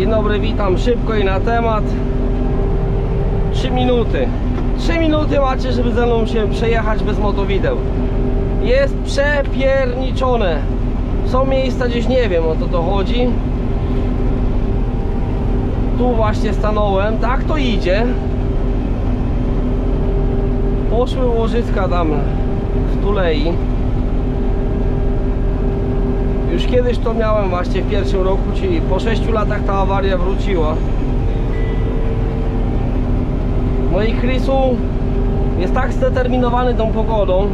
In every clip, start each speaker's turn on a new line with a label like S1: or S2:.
S1: Dzień dobry, witam szybko i na temat. 3 minuty. 3 minuty macie, żeby ze mną się przejechać bez motowideł. Jest przepierniczone. Są miejsca gdzieś nie wiem o to to chodzi. Tu właśnie stanąłem, tak to idzie. Poszły łożyska tam w tulei już kiedyś to miałem właśnie w pierwszym roku, czyli po 6 latach ta awaria wróciła. No i Chrisu jest tak zdeterminowany tą pogodą.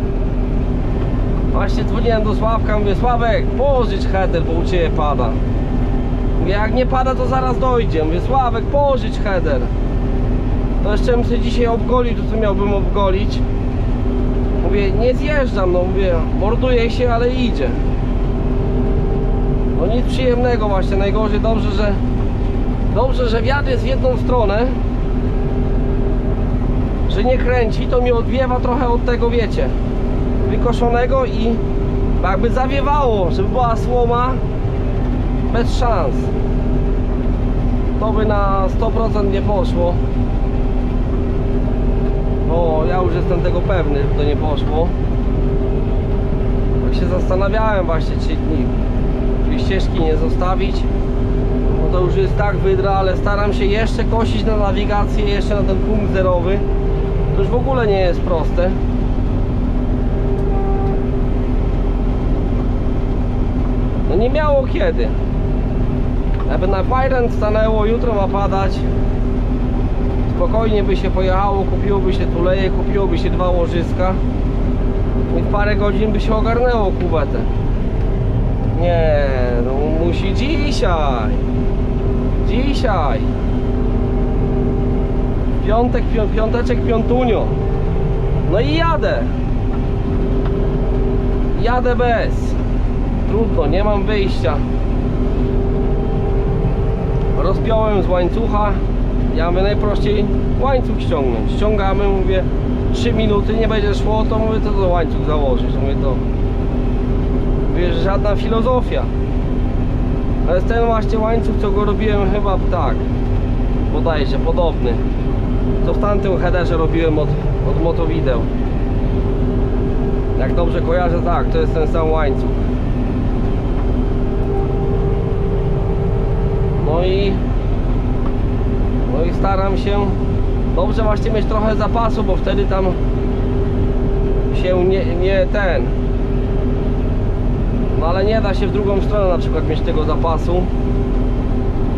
S1: Właśnie dzwoniłem do Sławka, mówię Sławek, pożycz header, bo u Ciebie pada. Mówię, jak nie pada, to zaraz dojdzie. Mówię, Sławek, pożycz header. To jeszcze bym sobie dzisiaj obgolił, to co miałbym obgolić. Mówię, nie zjeżdżam, no mówię, morduje się, ale idzie. No nic przyjemnego właśnie, najgorzej dobrze, że dobrze, że wiatr jest w jedną stronę że nie kręci, to mi odwiewa trochę od tego, wiecie wykoszonego i jakby zawiewało, żeby była słoma bez szans. To by na 100% nie poszło. O, ja już jestem tego pewny, że to nie poszło. Tak się zastanawiałem właśnie, czy dni tej ścieżki nie zostawić no to już jest tak wydra, ale staram się jeszcze kosić na nawigację, jeszcze na ten punkt zerowy. To już w ogóle nie jest proste. No nie miało kiedy. Jakby na Fajren stanęło, jutro ma padać. Spokojnie by się pojechało, kupiłoby się tuleje, kupiłoby się dwa łożyska. I w parę godzin by się ogarnęło kuwetę nie, no musi dzisiaj. Dzisiaj. Piątek, pią, piąteczek, piątunio. No i jadę. Jadę bez. Trudno, nie mam wyjścia. Rozpiąłem z łańcucha. Ja mówię najprościej łańcuch ściągnąć. Ściągamy, mówię 3 minuty, nie będzie szło, to mówię to do łańcuch założyć. Mówię to wiesz, żadna filozofia. Ale jest ten właśnie łańcuch, co go robiłem chyba tak, bodajże, podobny. Co w tamtym headerze robiłem od, od motowideł. Jak dobrze kojarzę, tak, to jest ten sam łańcuch. No i no i staram się dobrze właśnie mieć trochę zapasu, bo wtedy tam się nie, nie ten no ale nie da się w drugą stronę na przykład mieć tego zapasu.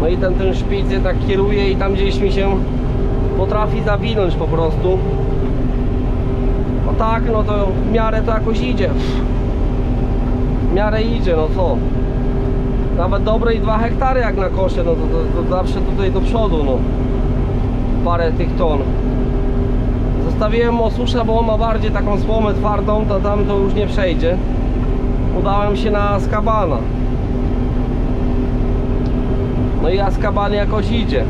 S1: No i ten, ten szpic jednak kieruje i tam gdzieś mi się potrafi zawinąć po prostu. No tak, no to w miarę to jakoś idzie. W miarę idzie, no co? Nawet dobre i 2 hektary jak na kosze, no to, to, to zawsze tutaj do przodu, no. Parę tych ton. Zostawiłem osusza, bo on ma bardziej taką słomę twardą, to tam to już nie przejdzie udałem się na Azkabana no i Azkaban jakoś idzie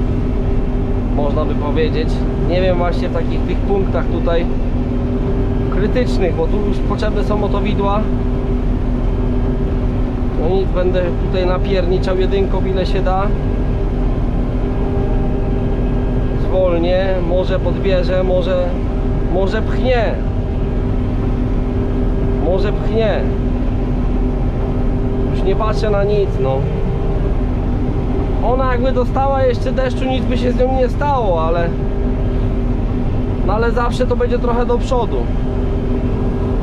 S1: można by powiedzieć. Nie wiem właśnie w takich tych punktach tutaj krytycznych, bo tu już potrzebne są motowidła. No nic, będę tutaj napierniczał jedynką ile się da. Zwolnię, może podbierze, może może pchnie. Może pchnie nie patrzę na nic, no. Ona jakby dostała jeszcze deszczu, nic by się z nią nie stało, ale... No ale zawsze to będzie trochę do przodu.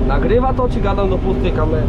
S1: Nagrywa to, czy gadam do pustej kamery?